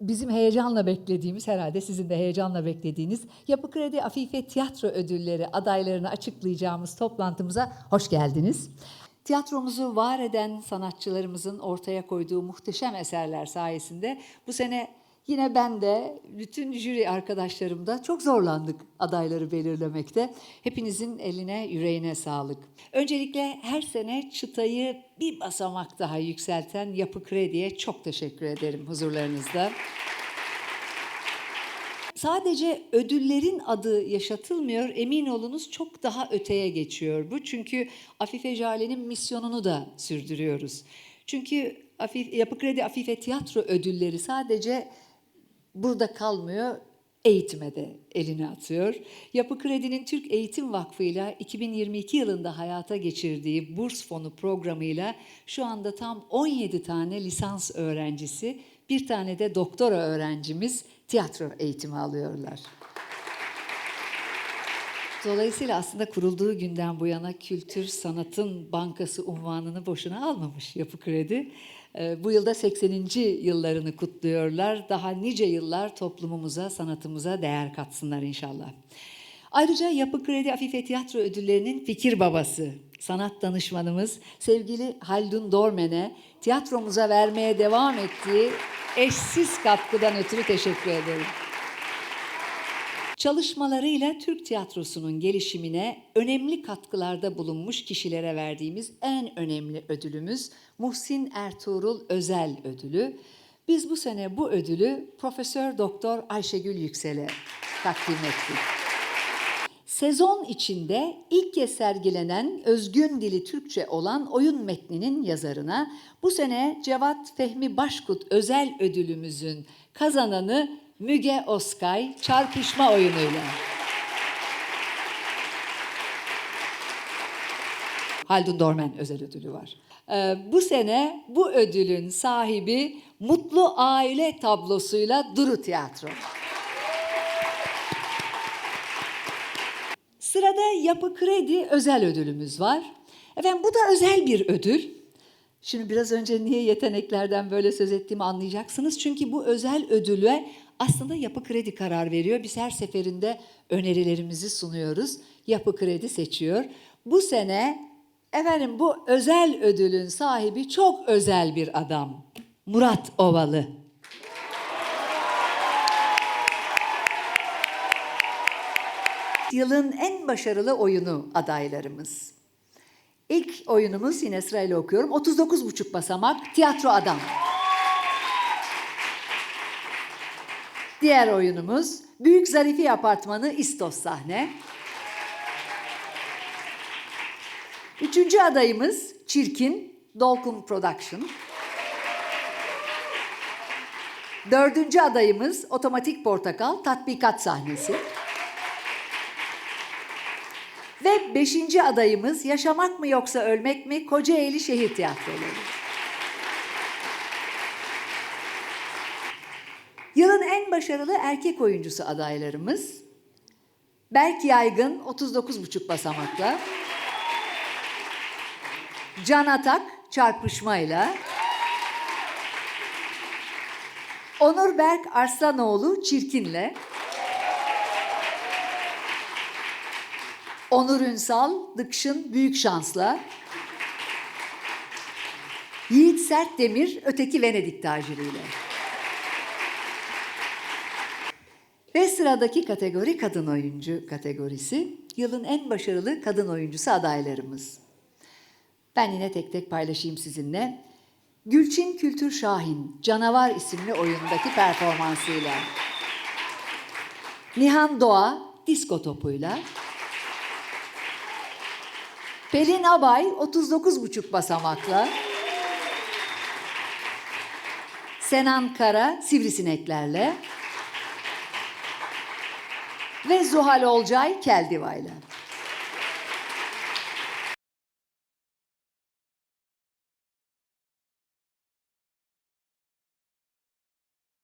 bizim heyecanla beklediğimiz, herhalde sizin de heyecanla beklediğiniz Yapı Kredi Afife Tiyatro Ödülleri adaylarını açıklayacağımız toplantımıza hoş geldiniz. Tiyatromuzu var eden sanatçılarımızın ortaya koyduğu muhteşem eserler sayesinde bu sene yine ben de bütün jüri arkadaşlarım da çok zorlandık adayları belirlemekte. Hepinizin eline yüreğine sağlık. Öncelikle her sene çıtayı bir basamak daha yükselten Yapı Kredi'ye çok teşekkür ederim huzurlarınızda. Sadece ödüllerin adı yaşatılmıyor, emin olunuz çok daha öteye geçiyor bu. Çünkü Afife Jale'nin misyonunu da sürdürüyoruz. Çünkü Afif, Yapı Kredi Afife Tiyatro ödülleri sadece burada kalmıyor, eğitime de elini atıyor. Yapı Kredi'nin Türk Eğitim Vakfı ile 2022 yılında hayata geçirdiği burs fonu programıyla şu anda tam 17 tane lisans öğrencisi, bir tane de doktora öğrencimiz tiyatro eğitimi alıyorlar. Dolayısıyla aslında kurulduğu günden bu yana kültür sanatın bankası unvanını boşuna almamış Yapı Kredi. Ee, Bu yılda 80. yıllarını kutluyorlar. Daha nice yıllar toplumumuza, sanatımıza değer katsınlar inşallah. Ayrıca Yapı Kredi Afife Tiyatro Ödülleri'nin fikir babası, sanat danışmanımız sevgili Haldun Dormen'e tiyatromuza vermeye devam ettiği eşsiz katkıdan ötürü teşekkür ederim. Çalışmalarıyla Türk tiyatrosunun gelişimine önemli katkılarda bulunmuş kişilere verdiğimiz en önemli ödülümüz Muhsin Ertuğrul Özel Ödülü. Biz bu sene bu ödülü Profesör Doktor Ayşegül Yüksel'e takdim ettik. Sezon içinde ilk kez sergilenen özgün dili Türkçe olan oyun metninin yazarına bu sene Cevat Fehmi Başkut özel ödülümüzün kazananı Müge Oskay çarpışma oyunuyla. Haldun Dormen özel ödülü var. Ee, bu sene bu ödülün sahibi Mutlu Aile tablosuyla Duru Tiyatro. Sırada Yapı Kredi özel ödülümüz var. Efendim bu da özel bir ödül. Şimdi biraz önce niye yeteneklerden böyle söz ettiğimi anlayacaksınız. Çünkü bu özel ödüle aslında Yapı Kredi karar veriyor. Biz her seferinde önerilerimizi sunuyoruz. Yapı Kredi seçiyor. Bu sene efendim bu özel ödülün sahibi çok özel bir adam. Murat Ovalı. Yılın en başarılı oyunu adaylarımız. İlk oyunumuz yine sırayla okuyorum. 39,5 basamak Tiyatro Adam. Diğer oyunumuz Büyük Zarifi Apartmanı İstos sahne. Üçüncü adayımız Çirkin Dolkun Production. Dördüncü adayımız Otomatik Portakal Tatbikat sahnesi. Ve beşinci adayımız Yaşamak mı yoksa ölmek mi Kocaeli Şehir Tiyatroları. Yılın en başarılı erkek oyuncusu adaylarımız Berk Yaygın 39,5 basamakla. Can Atak çarpışmayla. Onur Berk Arslanoğlu Çirkin'le. Onur Ünsal Dıkşın Büyük Şans'la. Yiğit Sertdemir Öteki Venedik taciriyle. Ve sıradaki kategori kadın oyuncu kategorisi. Yılın en başarılı kadın oyuncusu adaylarımız. Ben yine tek tek paylaşayım sizinle. Gülçin Kültür Şahin, Canavar isimli oyundaki performansıyla. Nihan Doğa, disko topuyla. Pelin Abay, 39,5 basamakla. Senan Kara, Sivrisineklerle. Ve Zuhal Olcay, Keldiva'yla.